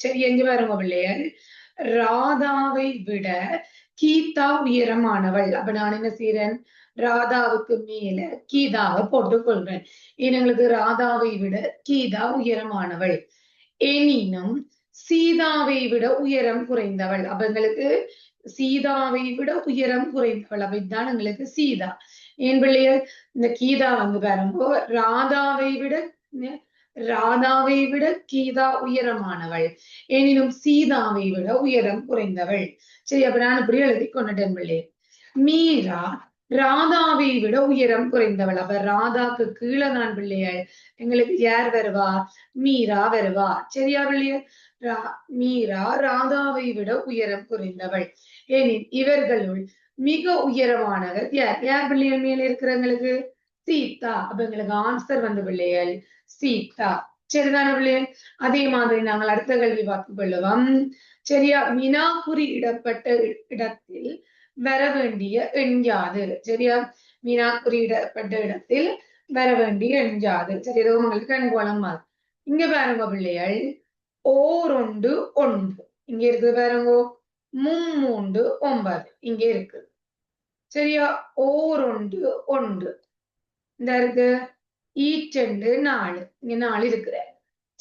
சரி எங்க பாருங்க பிள்ளையர். ராதாவை விட கீதா உயரமானவள். அப்ப நான் என்ன செய்யறேன் ராதாவுக்கு மேல கீதாவை போட்டுக் கொள்றேன் எங்களுக்கு ராதாவை விட கீதா உயரமானவள். எனினும் சீதாவை விட உயரம் குறைந்தவள். அப்ப எங்களுக்கு சீதாவை விட உயரம் குறைந்தவள். அப்ப இதுதான் எங்களுக்கு சீதா. என் பிள்ளைய இந்த கீதா வந்து பாருங்க ராதாவை விட ராதாவை விட கீதா உயரமானவள். எனினும் சீதாவை விட உயரம் குறைந்தவள். சரி அப்ப நான் இப்படி எழுதி கொண்டுட்டேன் பிள்ளை. மீரா ராதாவை விட உயரம் குறைந்தவள். அப்ப ராதாக்கு கீழே தான் பிள்ளைகள் எங்களுக்கு யார் வருவா? மீரா வருவா. சரியா ரா மீரா ராதாவை விட உயரம் குறைந்தவள். ஏனின் இவர்களுள் மிக உயரமானவர் யார்? யார் பிள்ளைகள் மேல இருக்கிறவங்களுக்கு? சீதா. அப்ப எங்களுக்கு ஆன்சர் வந்து பிள்ளைகள் சீதா. சரிதான பிள்ளைகள்? அதே மாதிரி நாங்கள் அடுத்த கல்வி பார்த்து கொள்ளுவோம். சரியா? வினாக்குறி இடப்பட்ட இடத்தில் வர வேண்டிய எண்யாது சரியா? வினாக்குறி இடப்பட்ட இடத்தில் வர வேண்டிய எண்யாது சரி ஏதோ உங்களுக்கு கண்கோளம் இங்க பாருங்க பிள்ளைகள். ஓர் ஒன்று ஒன்று. இங்க இருக்குது பாருங்க. மும்மூண்டு ஒன்பது. இங்க இருக்குது. சரியா? ஓர் ஒன்று ஒன்று. இந்த இருக்கு. ரெண்டு நாலு. இங்க நாலு இருக்கிற.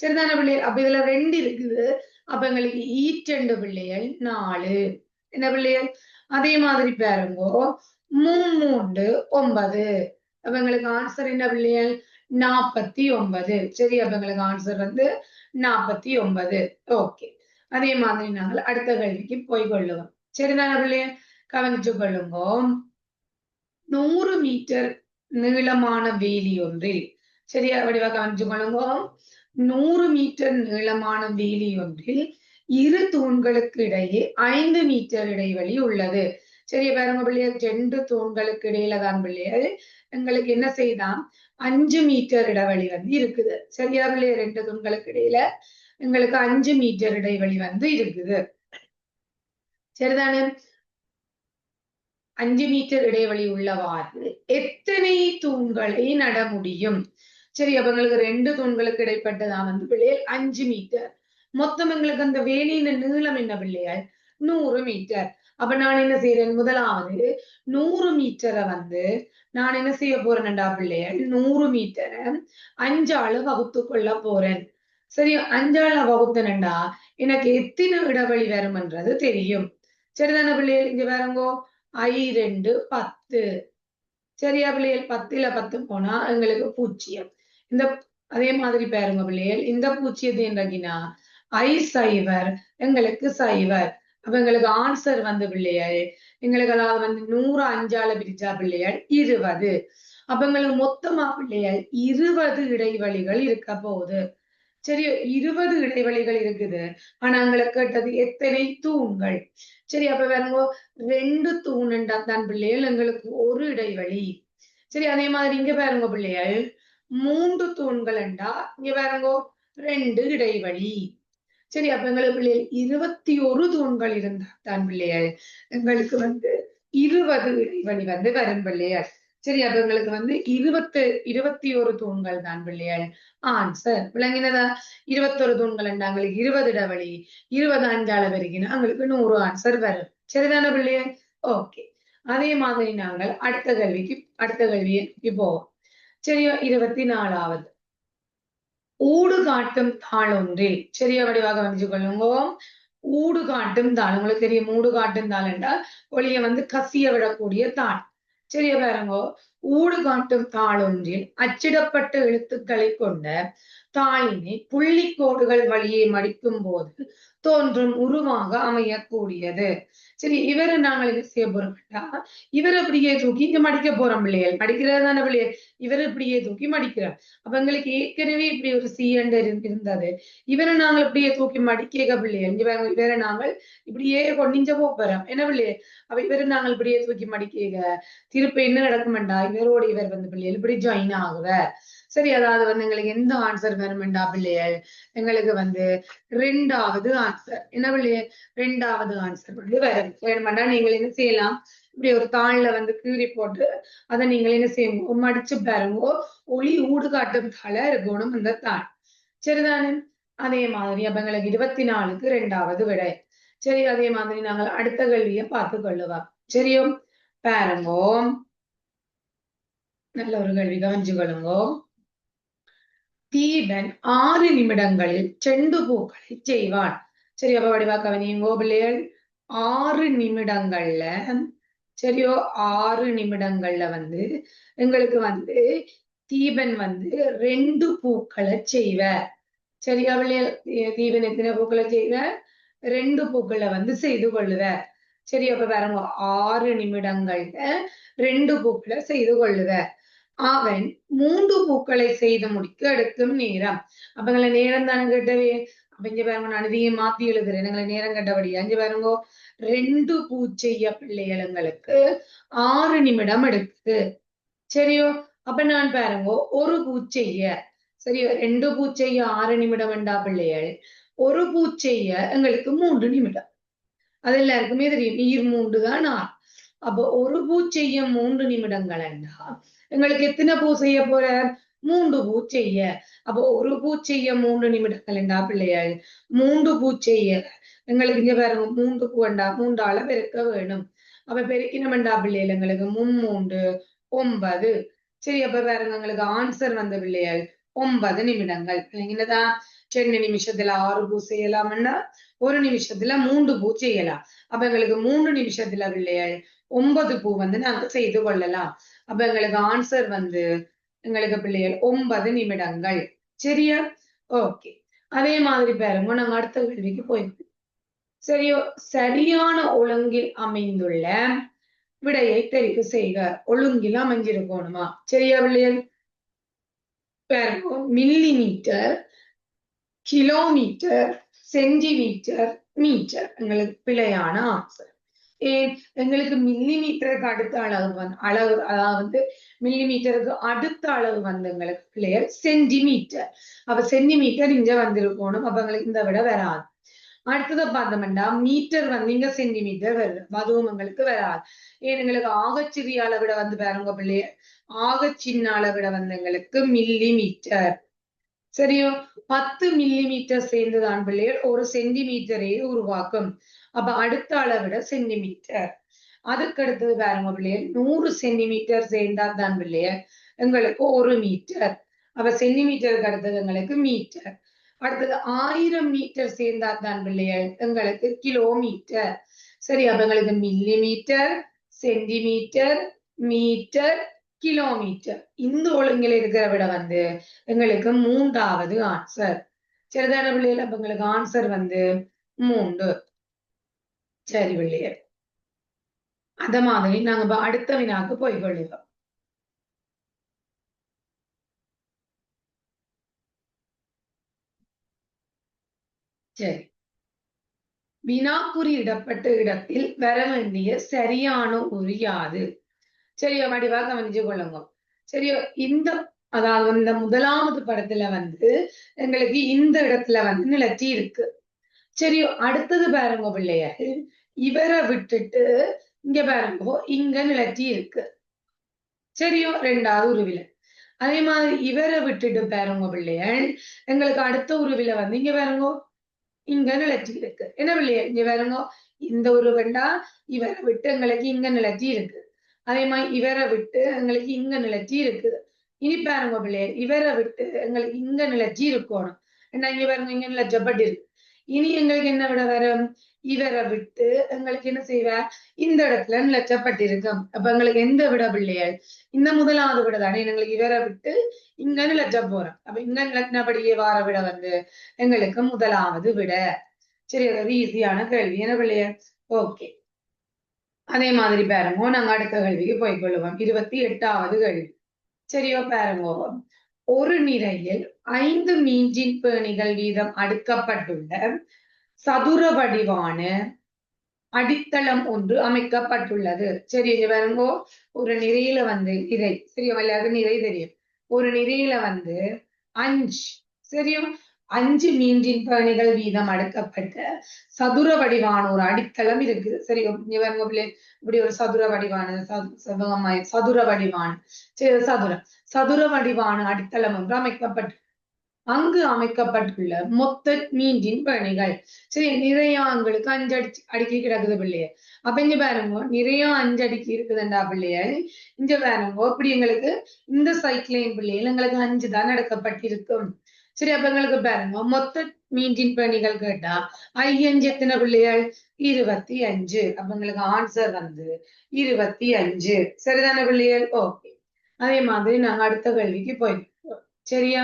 சரிதான பிள்ளைகள் அப்ப இதுல ரெண்டு இருக்குது. அப்ப எங்களுக்கு ஈட் ரெண்டு பிள்ளைகள் நாலு. என்ன பிள்ளைகள்? அதே மாதிரி பாருங்கோ. மும்மூண்டு ஒன்பது. அப்ப எங்களுக்கு ஆன்சர் என்ன பிள்ளைகள்? நாற்பத்தி ஒன்பது. சரி அப்ப எங்களுக்கு ஆன்சர் வந்து நாற்பத்தி ஒன்பது. ஓகே அதே மாதிரி நாங்கள் அடுத்த கேள்விக்கு போய் கொள்ளுவோம். சரிதான பிள்ளைய கவனிச்சு கொள்ளுங்க. நூறு மீட்டர் நீளமான வேலி ஒன்றில் சரியா வடிவா காமிச்சு கொள்ளுங்க நூறு மீட்டர் நீளமான வேலி ஒன்றில் இரு தூண்களுக்கு இடையே ஐந்து மீட்டர் இடைவெளி உள்ளது. சரி பாருங்க பிள்ளையர் ரெண்டு தூண்களுக்கு இடையில தான் பிள்ளையர் எங்களுக்கு என்ன செய்தான் அஞ்சு மீட்டர் இடைவெளி வந்து இருக்குது. சரியா பிள்ளையர் ரெண்டு தூண்களுக்கு இடையில எங்களுக்கு அஞ்சு மீட்டர் இடைவெளி வந்து இருக்குது. சரிதானே? அஞ்சு மீட்டர் இடைவெளி உள்ளவாறு எத்தனை தூண்களை நட முடியும்? சரி அப்ப எங்களுக்கு ரெண்டு தூண்களுக்கு இடைப்பட்டதான் வந்து பிள்ளைகள் அஞ்சு மீட்டர். மொத்தம் எங்களுக்கு அந்த வேலியின் நீளம் என்ன பிள்ளைகள் நூறு மீட்டர். அப்ப நான் என்ன செய்யறேன் முதலாவது நூறு மீட்டரை வந்து நான் என்ன செய்ய போறேன்டா பிள்ளைகள் நூறு மீட்டரை அஞ்சாளு வகுத்து கொள்ள போறேன். சரி அஞ்சாள வகுத்தனண்டா எனக்கு எத்தனை இடைவெளி வரும்ன்றது தெரியும். சரிதான பிள்ளைகள் இங்க வேறங்கோ ஐ ரெண்டு பத்து. சரியா பிள்ளைகள்? பத்துல பத்து போனா எங்களுக்கு பூஜ்ஜியம் இந்த அதே மாதிரி பாருங்க பிள்ளைகள். இந்த பூச்சியது என்றகினா ஐ சைவர். எங்களுக்கு சைவர். அப்ப எங்களுக்கு ஆன்சர் வந்து பிள்ளைகள் எங்களுக்கு அதாவது வந்து நூறு அஞ்சால பிரிச்சா பிள்ளைகள் இருபது. அப்ப எங்களுக்கு மொத்தமா பிள்ளைகள் இருபது இடைவெளிகள் இருக்க போகுது. சரி இருபது இடைவெளிகள் இருக்குது. ஆனா எங்களை கேட்டது எத்தனை தூண்கள்? சரி அப்ப வேறங்கோ ரெண்டு தூணுண்டா தான் பிள்ளைகள் எங்களுக்கு ஒரு இடைவெளி. சரி அதே மாதிரி இங்க பாருங்க பிள்ளைகள் மூன்று தூண்கள் இண்டா இங்க பாருங்கோ ரெண்டு இடைவெளி. சரி அப்ப எங்களுக்கு பிள்ளைகள் இருபத்தி ஒரு தூண்கள் இருந்தா தான் பிள்ளைகள் எங்களுக்கு வந்து இருபது இடைவெளி வந்து வரும் பிள்ளைகள். சரி அப்ப வந்து இருபத்து இருபத்தி ஒரு தூண்கள் தான் பிள்ளைகள். ஆன்சர் விளங்கினதா? இருபத்தொரு தூண்கள் எங்களுக்கு இருபது இடவழி இருபது அஞ்சால பெருகினா அவங்களுக்கு நூறு ஆன்சர் வரும். சரிதானே பிள்ளைகள் ஓகே அதே மாதிரி நாங்கள் அடுத்த கல்விக்கு அடுத்த கல்விக்கு போவோம். சரியா இருபத்தி நாலாவது ஊடு காட்டும் தாள் ஒன்றில் சரியா வடிவாக வந்து கொள்ளுங்க ஊடு காட்டும் தாள். உங்களுக்கு தெரியும் ஊடு காட்டும் தாள் என்றால் ஒளியை வந்து கசிய விடக்கூடிய தாள். சரியா பாருங்க ஊடுகாட்டும் தாளொன்றில் அச்சிடப்பட்ட எழுத்துக்களை கொண்ட தாளினை புள்ளிக்கோடுகள் வழியே மடிக்கும் போது தோன்றும் உருவாக அமையக்கூடியது. சரி இவரை நாங்கள் என்ன செய்ய போறோம்டா இவர் அப்படியே தூக்கி இங்க மடிக்க போறோம் பிள்ளைகள். மடிக்கிறது தானே பிள்ளைகள்? இவர் இப்படியே தூக்கி மடிக்கிறார். அப்ப எங்களுக்கு ஏற்கனவே இப்படி ஒரு சீயண்டர் இருந்தது. இவரை நாங்கள் இப்படியே தூக்கி மடிக்க பிள்ளைகள். இவங்க இவரை நாங்கள் இப்படியே கொண்டிஞ்ச போறோம். என்ன பிள்ளையே அப்ப இவரை நாங்கள் இப்படியே தூக்கி மடிக்க திருப்ப என்ன நடக்குமெண்டா பேரோடு இவர் வந்து பிள்ளைகள் இப்படி ஜாயின் ஆகுவார் சரி அதாவது வந்து எங்களுக்கு எந்த ஆன்சர் வேணுமெண்டா பிள்ளைகள்? எங்களுக்கு வந்து ரெண்டாவது ஆன்சர் என்ன பிள்ளைய ரெண்டாவது ஆன்சர் வந்து வரும். வேணுமெண்டா நீங்கள் என்ன செய்யலாம்? இப்படி ஒரு தாள்ல வந்து கீறி போட்டு அதை நீங்கள் என்ன செய்யுங்க மடிச்சு பாருங்க. ஒளி ஊடு காட்டும் தாள இருக்கணும் அந்த தாள். சரிதானே? அதே மாதிரி அப்ப எங்களுக்கு இருபத்தி நாலுக்கு ரெண்டாவது விடை. சரி அதே மாதிரி நாங்கள் அடுத்த கேள்வியை பார்த்து கொள்ளுவோம். சரியோ? பாருங்கோ. நல்ல ஒரு கேள்வி கவனிச்சு கொள்ளுங்கோ. தீபன் ஆறு நிமிடங்களில் செண்டு பூக்களை செய்வான். சரி அப்ப வடிவா கவனியுங்கோ பிள்ளைகள் ஆறு நிமிடங்கள்ல சரியோ ஆறு நிமிடங்கள்ல வந்து எங்களுக்கு வந்து தீபன் வந்து ரெண்டு பூக்களை செய்வ சரியா பிள்ளைகள் தீபன் எத்தனை பூக்களை செய்வ ரெண்டு பூக்களை வந்து செய்து கொள்ளுவ சரி அப்ப பாருங்க ஆறு நிமிடங்கள்ல ரெண்டு பூக்களை செய்து கொள்ளுவ அவன் மூன்று பூக்களை செய்து முடிக்க எடுக்கும் நேரம். அப்ப எங்களை நேரம் தானே கேட்டவே அப்ப இங்க பாருங்க நான் இதையும் மாத்தி எழுதுறேன். எங்களை நேரம் கேட்டபடியா இங்க பாருங்க ரெண்டு பூ செய்ய பிள்ளைகளுங்களுக்கு ஆறு நிமிடம் எடுக்குது. சரியோ? அப்ப நான் பாருங்க ஒரு பூ செய்ய சரியோ? ரெண்டு பூ செய்ய ஆறு நிமிடம் வேண்டா பிள்ளைகள் ஒரு பூ செய்ய எங்களுக்கு மூன்று நிமிடம். அது எல்லாருக்குமே தெரியும். நீர் மூன்று தான் ஆறு. அப்போ ஒரு பூ செய்ய மூன்று நிமிடங்கள் என்றா? எங்களுக்கு எத்தனை பூ செய்ய போற? மூன்று பூ செய்ய. அப்போ ஒரு பூ செய்ய மூன்று நிமிடங்கள் என்றா பிள்ளையாள் மூன்று பூ செய்ய. எங்களுக்கு இங்க பாருங்க மூன்று பூ வேண்டா அளவு இருக்க வேணும் அப்ப பெருக்கினமெண்டா பிள்ளைகள் எங்களுக்கு மும்மூன்று ஒன்பது. சரி அப்ப பாருங்க எங்களுக்கு ஆன்சர் வந்த பிள்ளைகள் ஒன்பது நிமிடங்கள். என்னதான் ரெண்டு நிமிஷத்துல ஆறு பூ செய்யலாம்னா ஒரு நிமிஷத்துல மூன்று பூ செய்யலாம் அப்ப எங்களுக்கு மூன்று நிமிஷத்துல பிள்ளைகள் ஒன்பது பூ வந்து நாங்க செய்து கொள்ளலாம் அப்ப எங்களுக்கு ஆன்சர் வந்து எங்களுக்கு பிள்ளைகள் ஒன்பது நிமிடங்கள் சரியா ஓகே அதே மாதிரி பாருங்க நாங்க அடுத்த கேள்விக்கு போயிருக்கோம் சரியோ சரியான ஒழுங்கில் அமைந்துள்ள விடையை தெரிவு செய்க ஒழுங்கில் அமைஞ்சிருக்கணுமா சரியா பிள்ளைகள் பாருங்க millimetre kilometre centimetre metre. எங்களுக்கு பிழையான ஆன்சர் ஏன்? எங்களுக்கு மில்லி மீட்டருக்கு அடுத்த அளவு வந்து அளவு அதாவது வந்து மில்லி மீட்டருக்கு அடுத்த அளவு வந்து எங்களுக்கு பிள்ளையர் சென்டிமீட்டர் அப்ப சென்டிமீட்டர் இங்க வந்திருக்கணும். அப்ப எங்களுக்கு இந்த விட வராது. அடுத்ததை பார்த்தோம்னா மீட்டர் வந்து இங்க சென்டிமீட்டர் வருது. அதுவும் எங்களுக்கு வராது. ஏன்? எங்களுக்கு ஆகச்சிறிய அளவிட வந்து பாருங்க பிள்ளைய. ஆக சின்ன அளவிட வந்து எங்களுக்கு மில்லி மீட்டர் சரியோ? பத்து மில்லி மீட்டர் சேர்ந்துதான் பிள்ளைகள் ஒரு சென்டிமீட்டரை உருவாக்கும். அப்ப அடுத்த அளவிட சென்டிமீட்டர் அதுக்கு அடுத்தது பாருங்க பிள்ளையர். நூறு சென்டிமீட்டர் சேர்ந்தா தான் பிள்ளையர். எங்களுக்கு ஒரு மீட்டர் அப்ப சென்டிமீட்டருக்கு அடுத்தது எங்களுக்கு மீட்டர் அடுத்தது ஆயிரம் மீட்டர் சேர்ந்தா தான் பிள்ளையர். எங்களுக்கு கிலோமீட்டர் சரி அப்ப எங்களுக்கு millimetre centimetre metre kilometre இந்த ஒழுங்கில் இருக்கிற விட வந்து எங்களுக்கு மூன்றாவது ஆன்சர் சிறுதான பிள்ளைகள் அப்ப எங்களுக்கு ஆன்சர் வந்து மூன்று. சரி பிள்ளையர் அத மாதிரி நாங்க இப்ப அடுத்த வினாக்கு போய் கொள்ளுவோம் சரி. வினாக்குறி இடப்பட்ட இடத்தில் வர வேண்டிய சரியான உரியாது யாது? சரியோ மடிவாக கவனிச்சு கொள்ளுங்க. சரியோ இந்த அதாவது இந்த முதலாவது படத்துல வந்து எங்களுக்கு இந்த இடத்துல வந்து நிலச்சி இருக்கு. சரியோ அடுத்தது பாருங்க பிள்ளையாரு இவரை விட்டுட்டு இங்க பாருங்க இங்க நிலச்சி இருக்கு. சரியோ ரெண்டாவது உருவில. அதே மாதிரி இவரை விட்டுட்டு பாருங்க பிள்ளையர் எங்களுக்கு அடுத்த உருவில வந்து இங்க பாருங்க இங்க நிலச்சி இருக்கு. என்ன பிள்ளைய இங்க பாருங்க இந்த உருவண்டா இவரை விட்டு எங்களுக்கு இங்க நிலச்சி இருக்கு. அதே மாதிரி இவரை விட்டு எங்களுக்கு இங்க நிலச்சி இருக்குது. இனி பாருங்க பிள்ளையர் இவரை விட்டு எங்களுக்கு இங்க நிலச்சி இருக்கணும். என்ன இங்க பாருங்க இங்க நிலச்சப்பட்டு இருக்கு. இனி எங்களுக்கு என்ன விட வரும்? இவரை விட்டு எங்களுக்கு என்ன செய்வார் இந்த இடத்துல நிலச்சப்பட்டிருக்கும் அப்ப எங்களுக்கு எந்த விட பிள்ளைகள் இந்த முதலாவது விட தானே எங்களுக்கு இவரை விட்டு இங்க நிலச்ச போறோம். அப்ப இங்க நிலத்தினபடியே வார விட வந்து எங்களுக்கு முதலாவது விட. சரி அதாவது ஈஸியான கேள்வி. என்ன பிள்ளையர் ஓகே அதே மாதிரி பேரங்கோ நாங்க அடுத்த கேள்விக்கு போய்கொள்ளுவோம் இருபத்தி எட்டாவது கேள்வி சரியோ பாருங்க. ஒரு நிறையில் ஐந்து மீஞ்சின் பேணிகள் வீதம் அடுக்கப்பட்டுள்ள சதுர வடிவான அடித்தளம் ஒன்று அமைக்கப்பட்டுள்ளது. சரி இங்க ஒரு நிறையில வந்து நிறை சரியா? எல்லாருக்கும் நிறை தெரியும். ஒரு நிறையில வந்து அஞ்சு. சரியும் அஞ்சு மீன்றின் பயணிகள் வீதம் அடுக்கப்பட்ட சதுர வடிவான ஒரு அடித்தளம் இருக்கு. சரி இப்படி ஒரு சதுர வடிவான சது- சதுர வடிவான சரி சதுரம் சதுர வடிவான அடித்தளம் என்று அமைக்கப்பட்டு அங்கு அமைக்கப்பட்டுள்ள மொத்த மீன்றின் பணிகள் சரி நிறைய உங்களுக்கு அஞ்சு அடிச்சு அடுக்கி கிடக்குது பிள்ளைய. அப்ப இங்க பாருங்க நிறைய அஞ்சு அடிக்கி இருக்குதுண்டா பிள்ளைகள் இங்க பாருங்க இப்படி எங்களுக்கு இந்த சைக்கிளையும் பிள்ளைகள் எங்களுக்கு அஞ்சு தான் நடக்கப்பட்டிருக்கும் சரி அப்ப எங்களுக்கு பாருங்க மொத்த மீன்றின் பணிகள் கேட்டா ஐயஞ்சு எத்தனை பிள்ளைகள் இருபத்தி அஞ்சு அப்ப எங்களுக்கு ஆன்சர் வந்து இருபத்தி அஞ்சு சரிதான பிள்ளைகள் ஓகே அதே மாதிரி நாங்க அடுத்த கேள்விக்கு போய்க்கிறோம் சரியா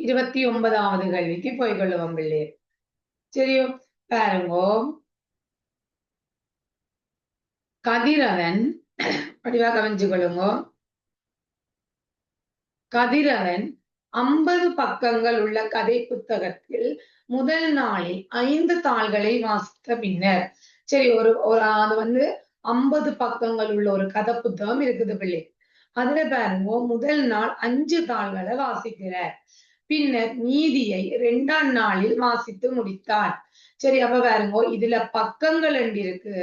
இருபத்தி ஒன்பதாவது கேள்விக்கு போய்கொள்ளுவோம் பிள்ளைகள் சரியோ பாருங்கோ கதிரவன் படிவா கவனிச்சு கொள்ளுங்கோ கதிரவன் ஐம்பது பக்கங்கள் உள்ள கதை புத்தகத்தில் முதல் நாளில் ஐந்து தாள்களை வாசித்த பின்னர். சரி ஒரு ஒரு அது வந்து ஐம்பது பக்கங்கள் உள்ள ஒரு கதை புத்தகம் இருக்குது பிள்ளை. அதுல பாருங்க முதல் நாள் அஞ்சு தாள்களை வாசிக்கிறார். பின்னர் நீதியை இரண்டாம் நாளில் வாசித்து முடித்தார். சரி அப்ப பாருங்க இதுல பக்கங்கள் அண்டி இருக்கு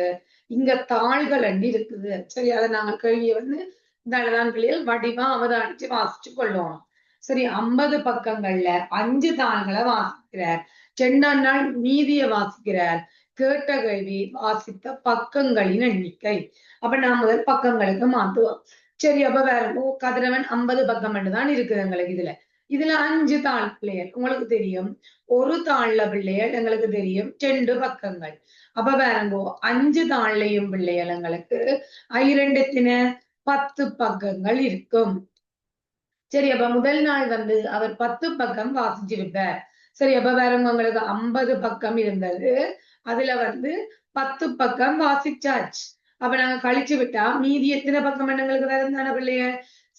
இங்க தாள்கள் அண்டி இருக்குது. சரி அதை நாங்க கேள்வியை வந்து இந்த பிள்ளைகள் வடிவா அவதானிச்சு வாசிச்சு கொள்ளுவோம். சரி ஐம்பது பக்கங்கள்ல அஞ்சு தாள்களை வாசிக்கிறார். ரெண்டாம் நாள் மீதிய வாசிக்கிறார். கேட்ட கேள்வி வாசித்த பக்கங்களின் எண்ணிக்கை. அப்ப நான் முதல் பக்கங்களுக்கு மாத்துவோம். சரி அப்ப வேற ஓ கதிரவன் ஐம்பது பக்கம் மட்டும்தான் இருக்குது எங்களுக்கு இதுல. இதுல அஞ்சு தாள் பிள்ளைகள் உங்களுக்கு தெரியும். ஒரு தாள்ல பிள்ளைகள் எங்களுக்கு தெரியும். ரெண்டு பக்கங்கள். அப்ப வேறங்கோ அஞ்சு தாள்லையும் பிள்ளைகள் எங்களுக்கு. இரண்டத்தின பத்து பக்கங்கள் இருக்கும். சரி அப்ப முதல் நாள் வந்து அவர் பத்து பக்கம் வாசிச்சிருப்பார் சரி அப்ப வேற உங்களுக்கு ஐம்பது பக்கம் இருந்தது. அதுல வந்து பத்து பக்கம் வாசிச்சாச்சு. அப்ப நாங்க கழிச்சு விட்டா மீதி எத்தனை பக்கம் எங்களுக்கு வேற தானே பிள்ளைய?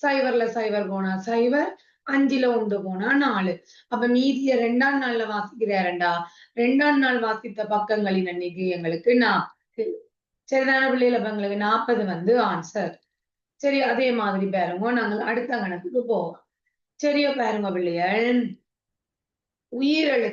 சைவர்ல சைவர் போனா சைவர் அஞ்சுல ஒன்று போனா நாலு. அப்ப மீதிய ரெண்டாம் நாள்ல வாசிக்கிறாரண்டா ரெண்டாம் நாள் வாசித்த பக்கங்களின் அன்னைக்கு எங்களுக்கு நாற்பது சரிதான பிள்ளைகள் அப்ப எங்களுக்கு நாற்பது வந்து ஆன்சர் சரி அதே மாதிரி பாருங்க. நாங்கள் அடுத்த கணக்குக்கு போவோம். சரியோ பாருங்க பிள்ளைகள். உயிரெழுத்து